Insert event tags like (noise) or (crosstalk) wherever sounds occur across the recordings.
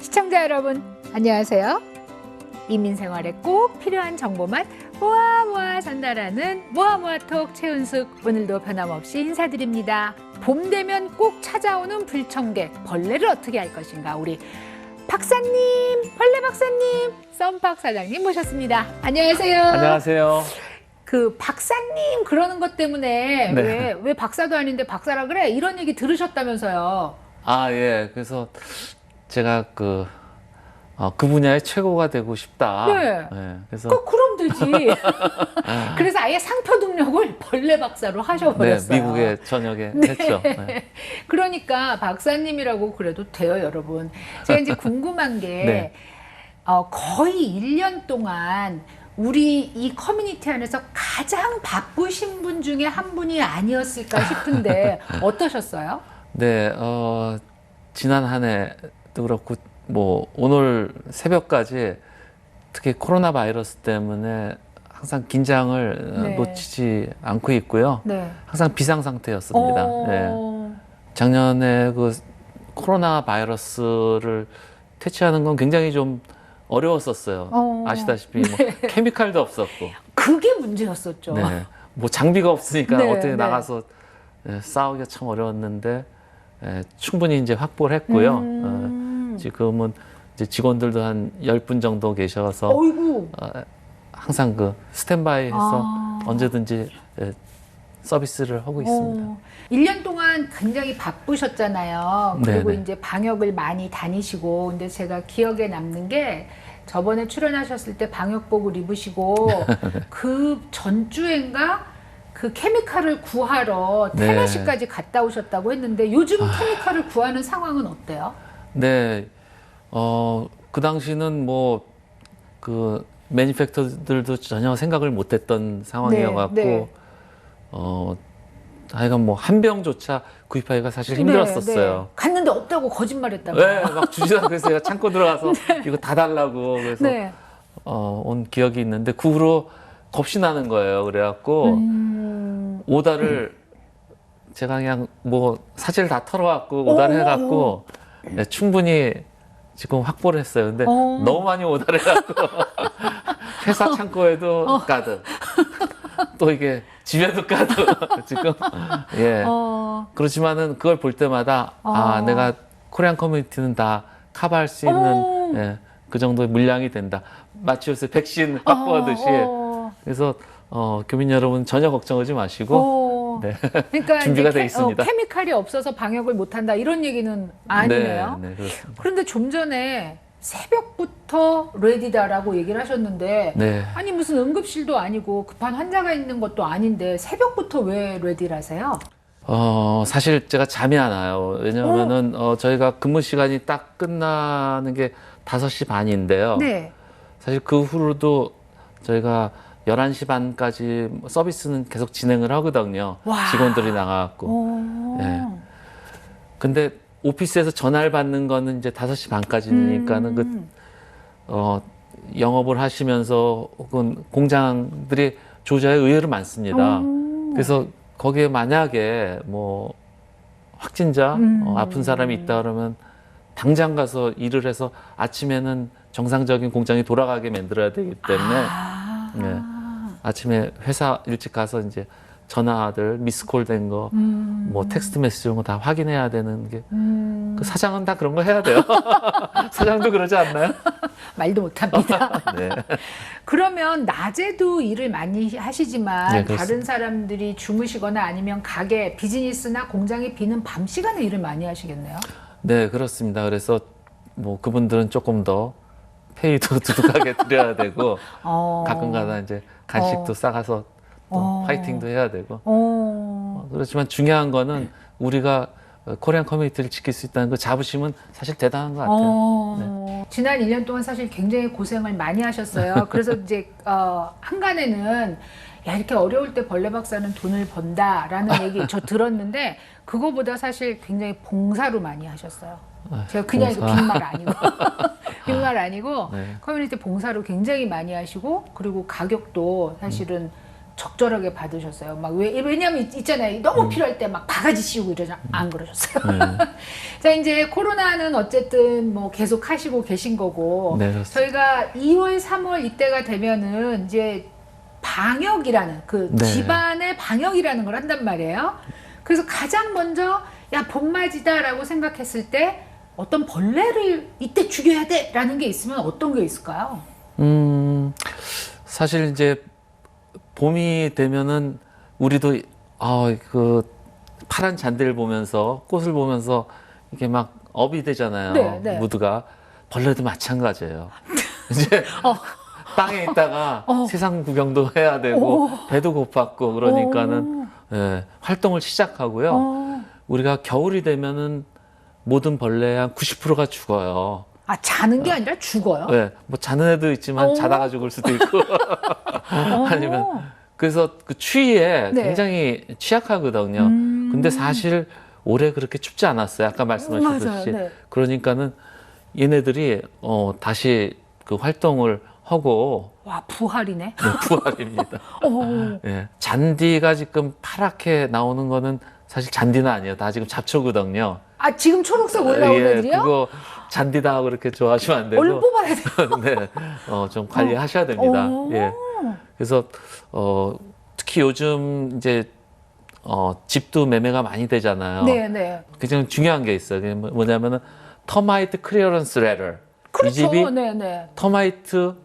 시청자 여러분, 안녕하세요. 이민 생활에 꼭 필요한 정보만 모아 모아 전달하는 모아 모아톡 최은숙 오늘도 변함없이 인사드립니다. 봄 되면 꼭 찾아오는 불청객 벌레를 어떻게 할 것인가 우리 박사님 벌레 박사님 썸박 사장님 모셨습니다. 안녕하세요. 안녕하세요. 그 박사님 그러는 것 때문에 네. 왜 왜 박사도 아닌데 박사라 그래 이런 얘기 들으셨다면서요. 아, 예. 그래서 제가 그, 어, 그 분야의 최고가 되고 싶다. 네. 예, 그래서, 꼭 그럼 되지. (laughs) 그래서 아예 상표 등록을 벌레 박사로 네, 하셔버렸어요. 미국에 저녁에 네. 했죠. 네. (laughs) 그러니까 박사님이라고 그래도 돼요, 여러분. 제가 이제 궁금한 게 (laughs) 네. 어, 거의 1년 동안 우리 이 커뮤니티 안에서 가장 바쁘신 분 중에 한 분이 아니었을까 싶은데 어떠셨어요? 네, 어, 지난 한 해 도 그렇고, 뭐, 오늘 새벽까지 특히 코로나 바이러스 때문에 항상 긴장을 어, 네. 놓치지 않고 있고요. 네. 항상 비상 상태였습니다. 네. 어, 작년에 그 코로나 바이러스를 퇴치하는 건 굉장히 좀 어려웠었어요. 어. 아시다시피 뭐 케미칼도 없었고, 그게 문제였었죠. 네. 뭐 장비가 없으니까 네, 어떻게 네. 나가서 예, 싸우기가 참 어려웠는데 예, 충분히 이제 확보를 했고요. 음. 어, 지금은 이제 직원들도 한 10분 정도 계셔서 어이구. 어, 항상 그 스탠바이해서 아. 언제든지 예, 서비스를 하고 있습니다. 어, 1년 동안 굉장히 바쁘셨잖아요. 그리고 네네. 이제 방역을 많이 다니시고, 근데 제가 기억에 남는 게 저번에 출연하셨을 때 방역복을 입으시고 (laughs) 그 전주엔가 그 케미칼을 구하러 네. 테네시까지 갔다 오셨다고 했는데 요즘 케미칼을 구하는 상황은 어때요? 네, 어, 그 당시는 뭐, 그, 매니팩터들도 전혀 생각을 못 했던 상황이어갖고, 네, 네. 어, 하여간 뭐, 한 병조차 구입하기가 사실 네, 힘들었었어요. 네. 갔는데 없다고 거짓말했다고. 네, 막 주지도 그래서 제가 창고 들어가서 (laughs) 이거 다 달라고 그래서 네. 어, 온 기억이 있는데 그 후로 겁이 나는 거예요. 그래갖고 음, 오다를 제가 그냥 뭐 사실 다 털어갖고 오다를 오, 해갖고 네, 충분히 지금 확보를 했어요. 근데 어. 너무 많이 오다를 해갖고 (laughs) 회사 창고에도 어. 가득 또 이게 집에도 가득 (laughs) 지금 예 어, 그렇지만은 그걸 볼 때마다 아 어. 내가 코리안 커뮤니티는 다 커버할 수 있는 어. 예, 그 정도의 물량이 된다. 마치 요새 백신 확보하듯이 어, 그래서 어, 교민 여러분 전혀 걱정하지 마시고 어. 네. (laughs) 그러니까 준비가 돼 있습니다. 어, 케미칼이 없어서 방역을 못한다 이런 얘기는 아니네요. 네, 네, 그렇습니다. 그런데 좀 전에 새벽부터 레디다라고 얘기를 하셨는데 네. 아니 무슨 응급실도 아니고 급한 환자가 있는 것도 아닌데 새벽부터 왜 레디라세요? 어, 사실 제가 잠이 안 와요. 왜냐면은 어, 저희가 근무 시간이 딱 끝나는 게 5시 반인데요. 네. 사실 그 후로도 저희가 11시 반까지 서비스는 계속 진행을 하거든요. 와. 직원들이 나가갖고. 오. 네. 근데 오피스에서 전화를 받는 거는 이제 5시 반까지니까는 그, 음. 어, 영업을 하시면서 혹은 공장들이 조자에 의외로 많습니다. 오. 그래서 거기에 만약에 뭐 확진자, 음. 어, 아픈 사람이 있다 그러면 당장 가서 일을 해서 아침에는 정상적인 공장이 돌아가게 만들어야 되기 때문에 아. 네. 아침에 회사 일찍 가서 이제 전화들 미스콜 된 거, 음. 뭐 텍스트 메시지 이런 거다 확인해야 되는 게, 음. 그 사장은 다 그런 거 해야 돼요. (laughs) 사장도 그러지 않나요? (laughs) 말도 못합니다. (laughs) 네. 그러면 낮에도 일을 많이 하시지만 네. 다른 사람들이 주무시거나 아니면 가게 비즈니스나 공장이 비는 밤 시간에 일을 많이 하시겠네요. 네, 그렇습니다. 그래서 뭐 그분들은 조금 더 페이도 (laughs) 두둑하게 드려야 되고, (laughs) 어. 가끔가다 이제 간식도 어. 싸가서 또 어. 화이팅도 해야 되고. 어. 어, 그렇지만 중요한 거는 우리가 어, 코리안 커뮤니티를 지킬 수 있다는 그 자부심은 사실 대단한 것 같아요. 어. 지난 1년 동안 사실 굉장히 고생을 많이 하셨어요. 그래서 이제 어, 한간에는 야 이렇게 어려울 때 벌레 박사는 돈을 번다라는 얘기 저 (laughs) 들었는데 그거보다 사실 굉장히 봉사로 많이 하셨어요. 아, 제가 그냥 이거. 빈말 아니고 (laughs) 빈말 아니고 네. 커뮤니티 봉사로 굉장히 많이 하시고 그리고 가격도 사실은 적절하게 받으셨어요. 막 왜, 왜냐면 있- 있잖아요. 너무 필요할 때 막 바가지 씌우고 이러잖아. 안 그러셨어요. 네. (laughs) 자, 이제 코로나는 어쨌든 뭐 계속 하시고 계신 거고. 네. 저희가 2월, 3월 이때가 되면은 이제 방역이라는 그 네. 집안의 방역이라는 걸 한단 말이에요. 그래서 가장 먼저 야 봄맞이다라고 생각했을 때 어떤 벌레를 이때 죽여야 돼라는 게 있으면 어떤 게 있을까요? 음, 사실 이제 봄이 되면은 우리도 아, 그 파란 잔디를 보면서 꽃을 보면서 이게 막 업이 되잖아요. 네, 네. 무드가 벌레도 마찬가지예요. (laughs) 이제 어. 땅에 있다가 어. 세상 구경도 해야 되고 배도 고팠고 그러니까는 예, 활동을 시작하고요. 어. 우리가 겨울이 되면은 모든 벌레 한 90%가 죽어요. 아 자는 게 아니라 죽어요. 예, 뭐 자는 애도 있지만 어. 자다가 죽을 수도 있고 (laughs) 어. 아니면 그래서 그 추위에 네. 굉장히 취약하거든요. 음. 근데 사실 올해 그렇게 춥지 않았어요. 아까 맞아요. 말씀하셨듯이. 네. 그러니까는 얘네들이 어 다시 그 활동을 하고 와 부활이네. 네, 부활입니다. (laughs) 어. 예. 잔디가 지금 파랗게 나오는 거는 사실 잔디는 아니에요. 다 지금 잡초거든요. 아 지금 초록색 올라온 예, 애들이요? 그거 잔디다 그렇게 좋아하시면 안 되고. 얼른 뽑아야 돼요. (laughs) 네, 어, 좀 관리하셔야 됩니다. 오. 예. 그래서 어, 특히 요즘 이제 어, 집도 매매가 많이 되잖아요. 네네. 굉장히 중요한 게 있어요. 그게 뭐- 뭐냐면은 터마이트 클리어런스 레터. 이 그렇죠. 집이 네 네. 터마이트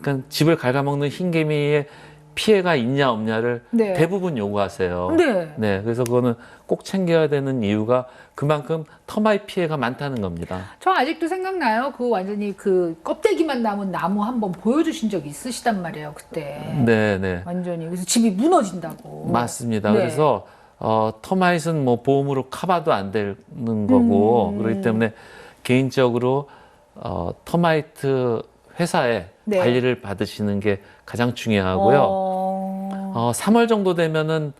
그러니까 집을 갉아먹는 흰개미의 피해가 있냐 없냐를 네. 대부분 요구하세요. 네. 네, 그래서 그거는 꼭 챙겨야 되는 이유가 그만큼 터마이 피해가 많다는 겁니다. 저 아직도 생각나요. 그 완전히 그 껍데기만 남은 나무 한번 보여주신 적 있으시단 말이에요. 그때. 네, 네. 완전히 그래서 집이 무너진다고. 맞습니다. 네. 그래서 어, 터마잇은 뭐 보험으로 커버도 안 되는 거고 음. 그렇기 때문에 개인적으로 어, 터마이트 회사에 네. 관리를 받으시는 게 가장 중요하고요. 어... 어, 3월 정도 되면은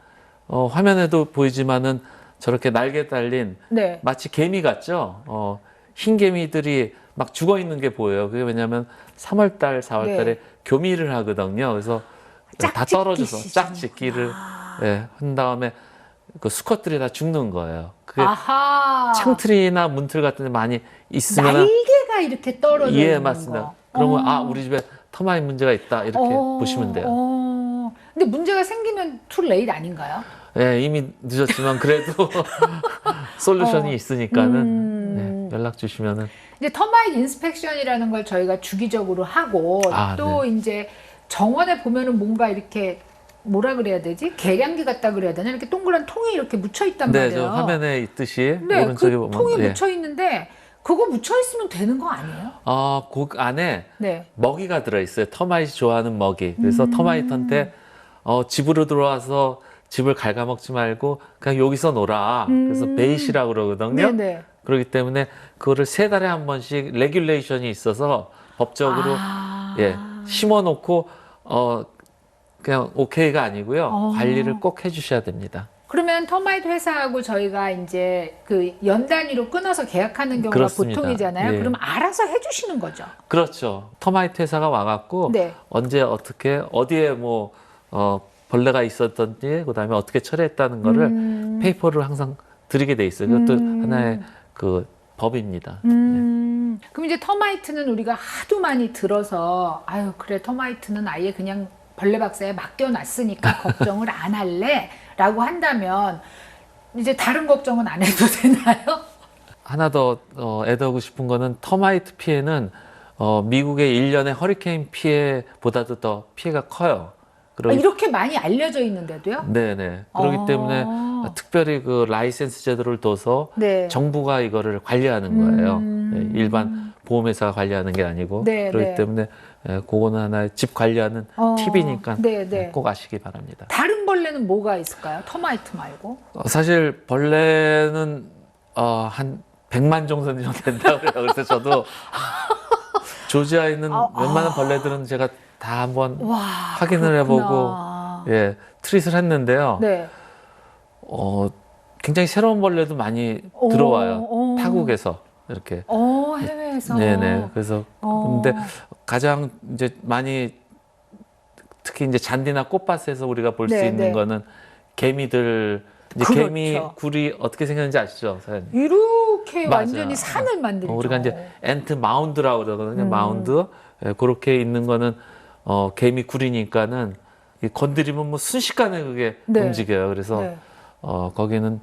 어, 화면에도 보이지만은 저렇게 날개 달린 네. 마치 개미 같죠. 어, 흰 개미들이 막 죽어 있는 게 보여요. 그게 왜냐하면 3월 달, 4월 네. 달에 교미를 하거든요. 그래서 다 떨어져서 시즌이구나. 짝짓기를 예, 한 다음에 그 수컷들이 다 죽는 거예요. 그게 아하. 창틀이나 문틀 같은 데 많이 있으면 날개가 이렇게 떨어져 예, 있는 맞습니다. 거. 그러면 어. 아, 우리 집에 터마인 문제가 있다. 이렇게 어, 보시면 돼요. 어. 근데 문제가 생기면 투 레이트 아닌가요? 예, 이미 늦었지만 그래도 (laughs) 솔루션이 어. 있으니까는 음. 네, 연락 주시면은 이제 터마이트 인스펙션이라는 걸 저희가 주기적으로 하고 아, 또 이제 정원에 보면은 뭔가 이렇게 뭐라 그래야 되지? 계량기 같다 그래야 되나? 이렇게 동그란 통이 이렇게 묻혀 있단 네, 말이에요. 저 화면에 있듯이 네, 오른쪽에 그 보면 통이 예. 묻혀 있는데 그거 묻혀 있으면 되는 거 아니에요? 아, 그 안에 네. 먹이가 들어 있어요. 터마이트 좋아하는 먹이. 그래서 음. 터마이트한테 어, 집으로 들어와서 집을 갉아먹지 말고 그냥 여기서 놀아. 그래서 음. 베이시라고 그러거든요. 네네. 그렇기 때문에 그거를 세 달에 한 번씩 레귤레이션이 있어서 법적으로 아. 예 심어 놓고 어 그냥 오케이가 아니고요. 어. 관리를 꼭 해주셔야 됩니다. 그러면 터마이트 회사하고 저희가 이제 그 연 단위로 끊어서 계약하는 경우가 그렇습니다. 보통이잖아요. 예. 그럼 알아서 해주시는 거죠. 그렇죠. 터마이트 회사가 와갖고 네. 언제 어떻게 어디에 뭐 어, 벌레가 있었던지 그다음에 어떻게 처리했다는 거를 음. 페이퍼를 항상 드리게 돼 있어요. 그것도 음. 하나의 그 법입니다. 음, 그럼 이제 터마이트는 우리가 하도 많이 들어서 아유 그래 터마이트는 아예 그냥 벌레 박사에 맡겨놨으니까 (laughs) 걱정을 안 할래 라고 한다면 이제 다른 걱정은 안 해도 되나요? 하나 더 어, 애드하고 싶은 거는 터마이트 피해는 어, 미국의 일년의 허리케인 피해보다도 더 피해가 커요. 아, 그러기, 이렇게 많이 알려져 있는데도요? 네네. 그렇기 어. 때문에 특별히 그 라이센스 제도를 둬서 네. 정부가 이거를 관리하는 거예요. 음. 예, 일반 보험회사가 관리하는 게 아니고 네, 그렇기 네. 때문에 예, 그거는 하나의 집 관리하는 어, 팁이니까 네, 네. 꼭 아시기 바랍니다. 다른 벌레는 뭐가 있을까요? 터마이트 말고? 어, 사실 벌레는 어, 한 100만 정도 된다고 그래요. 그래서 저도 (laughs) 조지아에 있는 아, 웬만한 벌레들은 제가 다 한번 와 확인을 그렇구나. 예, 트릿을 했는데요. 네. 어, 굉장히 새로운 벌레도 많이 오, 들어와요. 오. 타국에서 이렇게. 어 해외에서. 네네. 그래서 어. 근데 가장 이제 많이 특히 이제 잔디나 꽃밭에서 우리가 볼 수 네, 있는 네. 거는 개미들 이제 그렇죠. 개미 굴이 어떻게 생겼는지 아시죠? 사장님? 이렇게 맞아요. 완전히 산을 만들죠. 어, 우리가 이제 엔트 마운드라고 그러거든요. 음. 마운드. 예, 그렇게 있는 거는 어, 개미 굴이니까는 이 건드리면 뭐 순식간에 그게 네. 움직여요. 그래서 네. 어, 거기는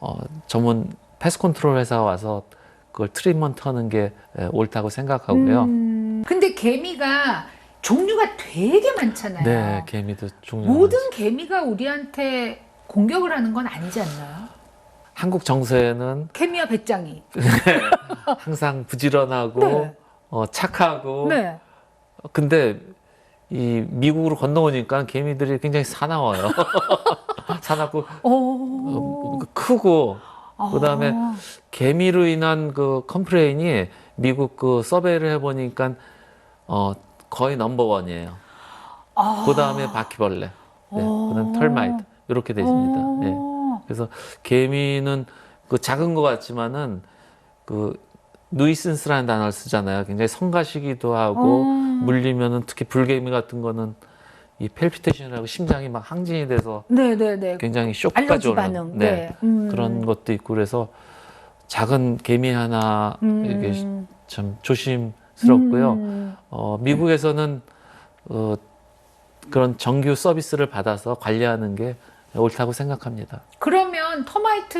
어, 전문 패스 컨트롤 회사가 와서 그걸 트리트먼트 하는 게 예, 옳다고 생각하고요. 음, 근데 개미가 종류가 되게 많잖아요. 네, 개미도 종류. 모든 개미가 우리한테 공격을 하는 건 아니지 않나요? 한국 정서에는 개미와 배짱이. (laughs) 항상 부지런하고 네. 어, 착하고 네. 근데 이 미국으로 건너오니까 개미들이 굉장히 사나워요. (laughs) 사납고 오. 어, 크고 그다음에 아. 개미로 인한 그 컴플레인이 미국 그 서베이를 해보니까 어 거의 넘버 원이에요. 아. 그다음에 바퀴벌레, 네, 그다음 털마이트 이렇게 되십니다. 예. 오. 그래서 개미는 그 작은 것 같지만은 그 누이센스라는 단어를 쓰잖아요. 굉장히 성가시기도 하고 음. 물리면은 특히 불개미 같은 거는 이 펠피테이션이라고 심장이 막 항진이 돼서 네네네. 굉장히 쇼크까지 알러지 오는 반응. 네. 네. 음. 그런 것도 있고 그래서 작은 개미 하나 음. 이게 참 조심스럽고요. 음. 어, 미국에서는 어, 그런 정규 서비스를 받아서 관리하는 게 옳다고 생각합니다. 그러면 터마이트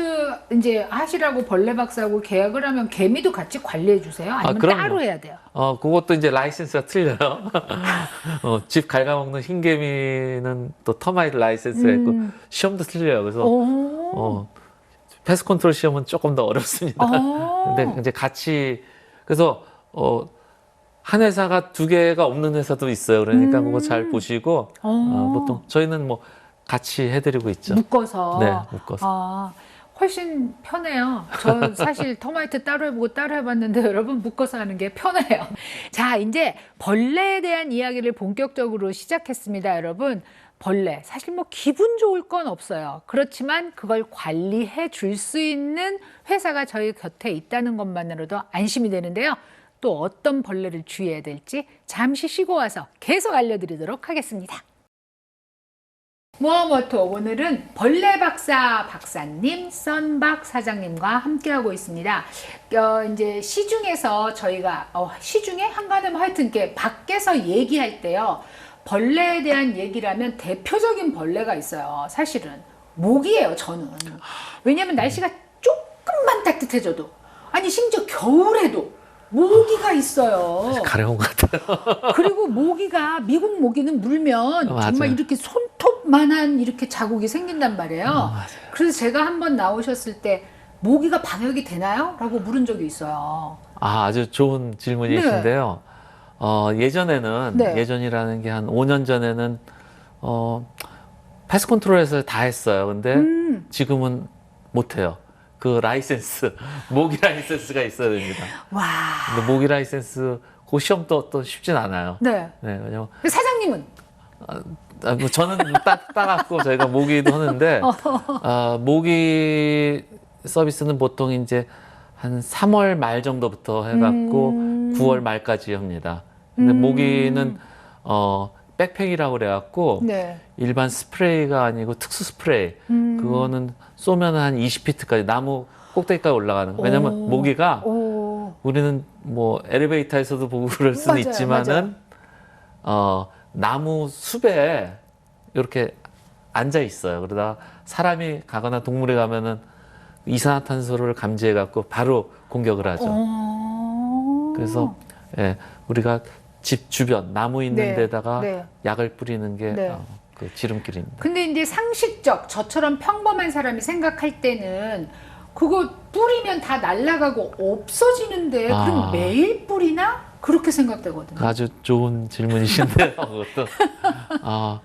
이제 하시라고 벌레 박사하고 계약을 하면 개미도 같이 관리해 주세요? 아니면 그럼요. 따로 해야 돼요? 어, 그것도 이제 라이센스가 틀려요. (laughs) 어, 집 갉아먹는 흰개미는 또 터마이트 라이센스가 있고 음. 시험도 틀려요. 그래서 오. 어, 패스 컨트롤 시험은 조금 더 어렵습니다. 어. (laughs) 근데 이제 같이 그래서 어, 한 회사가 두 개가 없는 회사도 있어요. 그러니까 음. 그거 잘 보시고 어. 어, 보통 저희는 뭐 같이 해드리고 있죠. 묶어서. 네, 묶어서. 아, 훨씬 편해요. 저 사실 (laughs) 터마이트 따로 해보고 따로 해봤는데 (laughs) 여러분 묶어서 하는 게 편해요. 자, 이제 벌레에 대한 이야기를 본격적으로 시작했습니다, 여러분. 벌레. 사실 뭐 기분 좋을 건 없어요. 그렇지만 그걸 관리해 줄 수 있는 회사가 저희 곁에 있다는 것만으로도 안심이 되는데요. 또 어떤 벌레를 주의해야 될지 잠시 쉬고 와서 계속 알려드리도록 하겠습니다. 모아모토 오늘은 벌레 박사 박사님, 썬박 사장님과 함께하고 있습니다. 어, 이제 시중에서 저희가 어, 시중에 한가는 뭐 하여튼 이렇게 밖에서 얘기할 때요. 벌레에 대한 얘기라면 대표적인 벌레가 있어요. 사실은 모기예요. 저는 왜냐하면 날씨가 조금만 따뜻해져도 아니 심지어 겨울에도 모기가 있어요. 가려운 것 같아요. (laughs) 그리고 모기가 미국 모기는 물면 맞아요. 정말 이렇게 손톱만한 이렇게 자국이 생긴단 말이에요. 맞아요. 그래서 제가 한번 나오셨을 때 모기가 방역이 되나요? 라고 물은 적이 있어요. 아, 아주 좋은 질문이신데요. 어, 예전에는 네. 예전이라는 게 한 5년 전에는 어, 패스 컨트롤에서 다 했어요. 근데 음, 지금은 못 해요. 그 라이센스, (laughs) 모기 라이센스가 있어야 됩니다. 와. 근데 모기 라이센스 그 시험도 또 쉽진 않아요. 네. 네, 왜냐면 사장님은 아, 뭐 저는 따, 따갖고 저희가 모기도 하는데 (laughs) 아, 모기 서비스는 보통 이제 한 3월 말 정도부터 해갖고 음. 9월 말까지 합니다. 근데 음. 모기는 어 백팩이라고 그래갖고 네. 일반 스프레이가 아니고 특수 스프레이 음. 그거는 쏘면 한 20피트까지 나무 꼭대기까지 올라가는 거. 왜냐면 오. 모기가 오. 우리는 뭐 엘리베이터에서도 보고 (laughs) 그럴 수는 맞아요, 있지만은 맞아요. 어 나무 숲에 이렇게 앉아 있어요. 그러다가 사람이 가거나 동물이 가면은 이산화탄소를 감지해 갖고 바로 공격을 하죠. 어. 그래서 예, 우리가 집 주변 나무 있는 네, 데다가 네. 약을 뿌리는 게 네. 어, 그 지름길입니다. 근데 이제 상식적 저처럼 평범한 사람이 생각할 때는 그거 뿌리면 다 날아가고 없어지는데 아. 그럼 매일 뿌리나 그렇게 생각되거든요. 그 아주 좋은 질문이신데요. (laughs) 그것도. 아,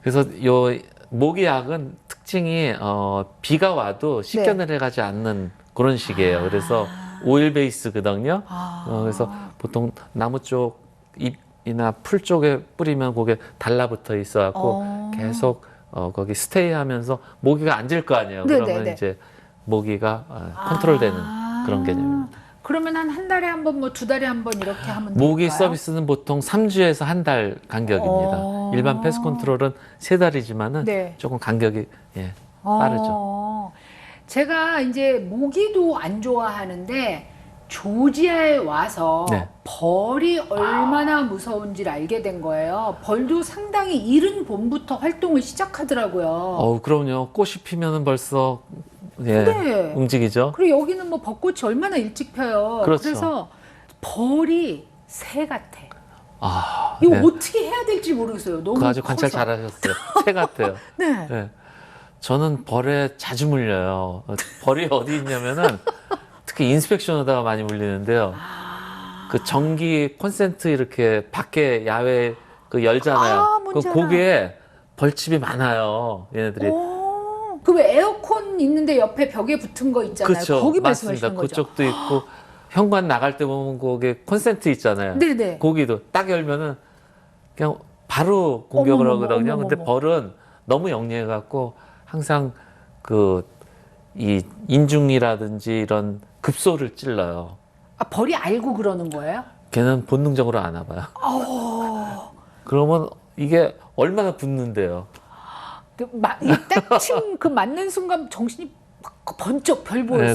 그래서 요 모기약은 특징이 어, 비가 와도 씻겨 내려가지 않는 그런 식이에요. 그래서 오일 베이스거든요. 아. 어, 그래서 보통 나무 쪽 잎이나 풀 쪽에 뿌리면 그게 달라붙어 있어갖고 어. 계속 어, 거기 스테이하면서 모기가 앉을 거 아니에요. 네, 그러면. 이제 모기가 어, 컨트롤되는 아. 그런 개념입니다. 그러면 한 한 달에 한 번, 뭐 두 달에 한 번 이렇게 하면 모기 될까요? 서비스는 보통 3주에서 한 달 간격입니다. 어. 일반 패스 컨트롤은 세 달이지만은 네. 조금 간격이 예, 빠르죠. 어, 제가 이제 모기도 안 좋아하는데 조지아에 와서 네. 벌이 얼마나 무서운지를 알게 된 거예요. 벌도 상당히 이른 봄부터 활동을 시작하더라고요. 어, 그럼요. 꽃이 피면은 벌써 예, 네. 움직이죠. 그리고 여기는 뭐 벚꽃이 얼마나 일찍 펴요. 그렇죠. 래서 벌이 새 같아. 아, 이거 네. 어떻게 해야 될지 모르겠어요. 너무 그 아주 관찰 커서. 잘하셨어요. 새 같아요. (laughs) 네. 네. 저는 벌에 자주 물려요. 어, 벌이 어디 있냐면은 특히 인스펙션 하다가 많이 물리는데요. 그 전기 콘센트 이렇게 밖에 야외 그 열잖아요. 아, 그 뭔지 알아. 고기에 벌집이 많아요. 얘네들이. 오, 그왜 에어컨 있는데 옆에 벽에 붙은 거 있잖아요. 그렇죠. 거기 맞습니다. 말씀하시는 거죠. 그쪽도 있고 현관 나갈 때 보면 거기 콘센트 있잖아요. 네네. 고기도 딱 열면은 그냥 바로 공격을 어머머머, 하거든요. 근데 어머머머. 벌은 너무 영리해 갖고 항상 그 이 인중이라든지 이런 급소를 찔러요. 아, 벌이 알고 그러는 거예요? 걔는 본능적으로 아나 봐요. 어, 그러면 이게 얼마나 붙는데요. 그 마- 이 딱침 그 맞는 순간 정신이 막 번쩍 별 보였을 네,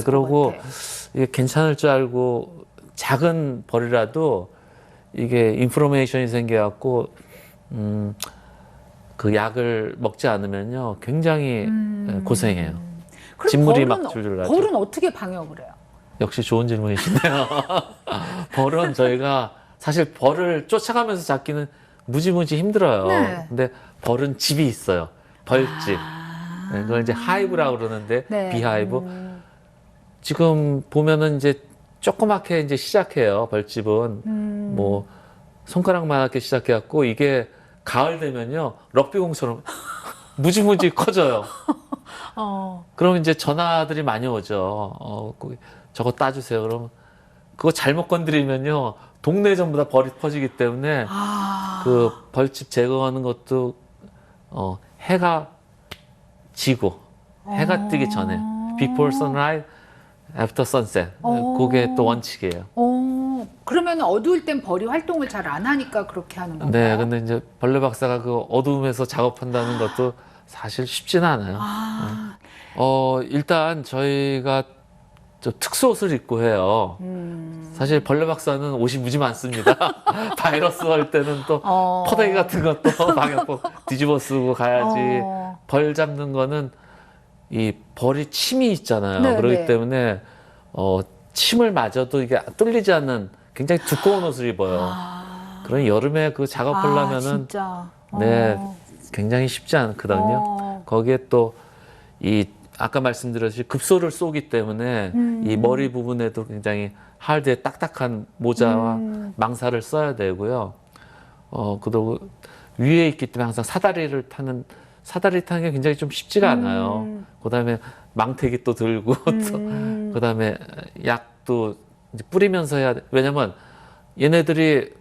같아. 이게 괜찮을 줄 알고 작은 벌이라도 이게 인프로메이션이 생겨갖고 음, 그 약을 먹지 않으면요 굉장히 음. 고생해요. 그럼 진물이 벌은, 막 줄줄 나죠. 벌은 어떻게 방역을 해요? 역시 좋은 질문이시네요. (laughs) 벌은 저희가 사실 벌을 쫓아가면서 잡기는 무지무지 힘들어요. 네. 근데 벌은 집이 있어요. 벌집. 아. 네, 그걸 이제 하이브라고 그러는데 네. 비하이브. 음, 지금 보면은 이제 조그맣게 이제 시작해요. 벌집은 음. 뭐 손가락만하게 시작해갖고 이게 가을 되면요 럭비공처럼 무지무지 커져요. (laughs) 어, 그럼 이제 전화들이 많이 오죠. 어, 그 저거 따주세요. 그러면 그거 잘못 건드리면요 동네 전부 다 벌이 퍼지기 때문에 아, 그 벌집 제거하는 것도 어, 해가 지고 해가 뜨기 전에 before sunrise, after sunset 어. 그게 또 원칙이에요. 어, 그러면 어두울 땐 벌이 활동을 잘 안 하니까 그렇게 하는 건가요? 네, 근데 이제 벌레 박사가 그 어두움에서 작업한다는 것도 사실 쉽지는 않아요. 아, 어, 일단 저희가 저 특수 옷을 입고 해요. 음. 사실 벌레 박사는 옷이 무지 많습니다. (laughs) 바이러스 할 때는 또 어. 퍼다기 같은 것도 (laughs) 방역복 뒤집어 쓰고 가야지. 어. 벌 잡는 거는 이 벌이 침이 있잖아요. 네, 그렇기 네. 때문에 어, 침을 맞아도 이게 뚫리지 않는 굉장히 두꺼운 옷을 입어요. 아. 그런 여름에 그 아, 작업하려면은 진짜. 네. 어. 굉장히 쉽지 않거든요. 어. 거기에 또 이 아까 말씀드렸듯이 급소를 쏘기 때문에 음. 이 머리 부분에도 굉장히 하드에 딱딱한 모자와 음. 망사를 써야 되고요. 어 그리고 위에 있기 때문에 항상 사다리를 타는 사다리 타는 게 굉장히 좀 쉽지가 않아요. 음. 그다음에 망태기 또 들고 (laughs) 또 음. 그다음에 약도 이제 뿌리면서 해야 돼. 왜냐면 얘네들이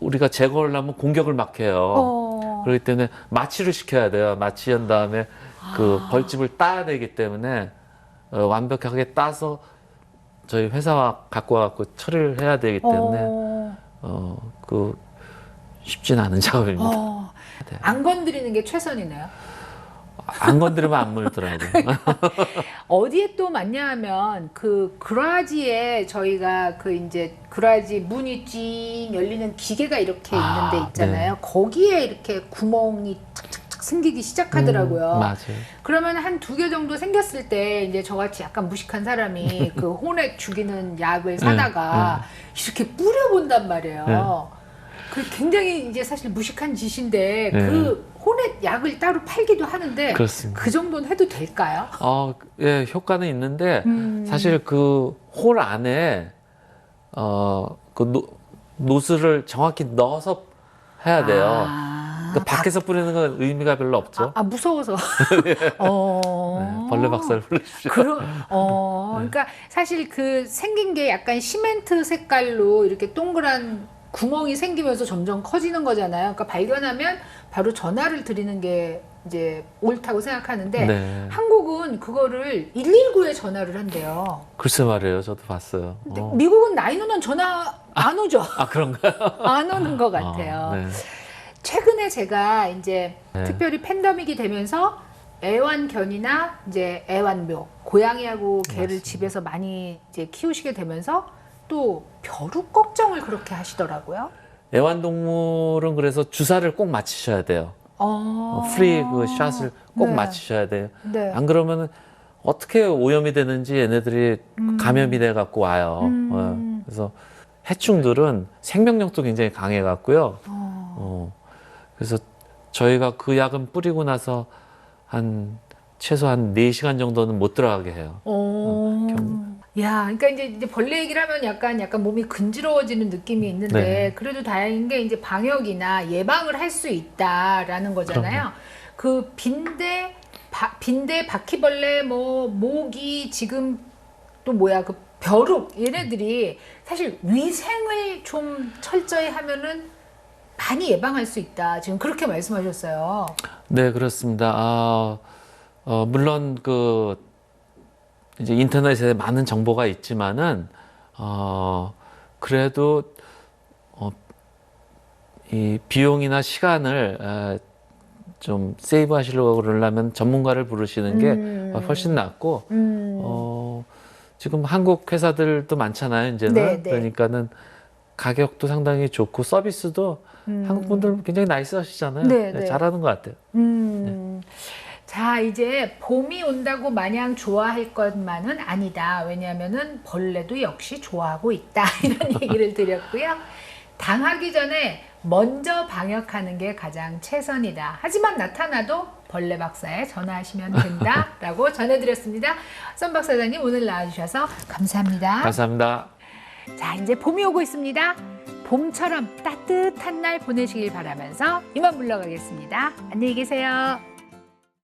우리가 제거를 하면 공격을 막 해요. 어. 그렇기 때문에 마취를 시켜야 돼요. 마취한 다음에 그 아. 벌집을 따야 되기 때문에 어, 완벽하게 따서 저희 회사와 갖고 와갖고 처리를 해야 되기 때문에 어. 어그 쉽지는 않은 (laughs) 작업입니다. 어. 네. 안 건드리는 게 최선이네요. 안 건드리면 안 물더라고요. (laughs) 어디에 또 맞냐 하면 그 그라지에 저희가 그 이제 그라지 문이 찡 열리는 기계가 이렇게 아, 있는데 있잖아요. 거기에 이렇게 구멍이 착착착 생기기 시작하더라고요. 음, 맞아요. 그러면 한 두 개 정도 생겼을 때 이제 저같이 약간 무식한 사람이 (laughs) 그 혼액 죽이는 약을 사다가 이렇게 뿌려본단 말이에요. 네. 그 굉장히 이제 사실 무식한 짓인데 네. 그 혼액 약을 따로 팔기도 하는데 그렇습니다. 그 정도는 해도 될까요? 어, 예, 효과는 있는데 음. 사실 그 홀 안에 어그 노즐을 정확히 넣어서 해야 돼요. 아, 그러니까 밖에서 뿌리는 건 의미가 별로 없죠. 아, 아, 무서워서. (laughs) 어. 네, 벌레 박사를 불러주십시오. 그러, 어, 그러니까 사실 그 생긴 게 약간 시멘트 색깔로 이렇게 동그란 구멍이 생기면서 점점 커지는 거잖아요. 그러니까 발견하면 바로 전화를 드리는 게 이제 옳다고 생각하는데 네. 한국은 그거를 119에 전화를 한대요. 글쎄 말이에요. 저도 봤어요. 근데 어. 미국은 나이노는 전화 안 오죠. 아 그런가요? 안 오는 것 같아요. 아, 네. 최근에 제가 이제 네. 특별히 팬데믹이 되면서 애완견이나 이제 애완묘 고양이하고 개를 맞습니다. 집에서 많이 이제 키우시게 되면서 또 벼룩 걱정을 그렇게 하시더라고요. 애완동물은 그래서 주사를 꼭 맞히셔야 돼요. 어, 어, 프리 그 샷을 꼭 네. 맞히셔야 돼요. 네. 안 그러면 어떻게 오염이 되는지 얘네들이 음. 감염이 돼 갖고 와요. 음. 어, 그래서 해충들은 생명력도 굉장히 강해 갖고요. 어. 어, 그래서 저희가 그 약은 뿌리고 나서 한 최소 한 4시간 정도는 못 들어가게 해요. 어. 경- 야, 그러니까 이제, 이제 벌레 얘기를 하면 약간 약간 몸이 근지러워지는 느낌이 있는데 네. 그래도 다행인 게 이제 방역이나 예방을 할 수 있다라는 거잖아요. 그 빈대 바, 빈대 바퀴벌레 뭐 모기 지금 또 뭐야 그 벼룩 얘네들이 사실 위생을 좀 철저히 하면은 많이 예방할 수 있다. 지금 그렇게 말씀하셨어요. 네, 그렇습니다. 아, 어, 물론 그 이제 인터넷에 많은 정보가 있지만은 어, 그래도 어, 이 비용이나 시간을 에, 좀 세이브 하시려고 그러려면 전문가를 부르시는 게 음. 훨씬 낫고 음. 어, 지금 한국 회사들도 많잖아요, 이제는. 네, 네. 그러니까는 가격도 상당히 좋고 서비스도 음. 한국 분들 굉장히 나이스 하시잖아요. 네, 네. 잘하는 것 같아요. 음. 자, 이제 봄이 온다고 마냥 좋아할 것만은 아니다. 왜냐하면은 벌레도 역시 좋아하고 있다. (laughs) 이런 (laughs) 얘기를 드렸고요. 당하기 전에 먼저 방역하는 게 가장 최선이다. 하지만 나타나도 벌레 박사에 전화하시면 된다라고 (laughs) 전해드렸습니다. 선 박사장님 오늘 나와주셔서 감사합니다. 감사합니다. 자, 이제 봄이 오고 있습니다. 봄처럼 따뜻한 날 보내시길 바라면서 이만 물러가겠습니다. 안녕히 계세요.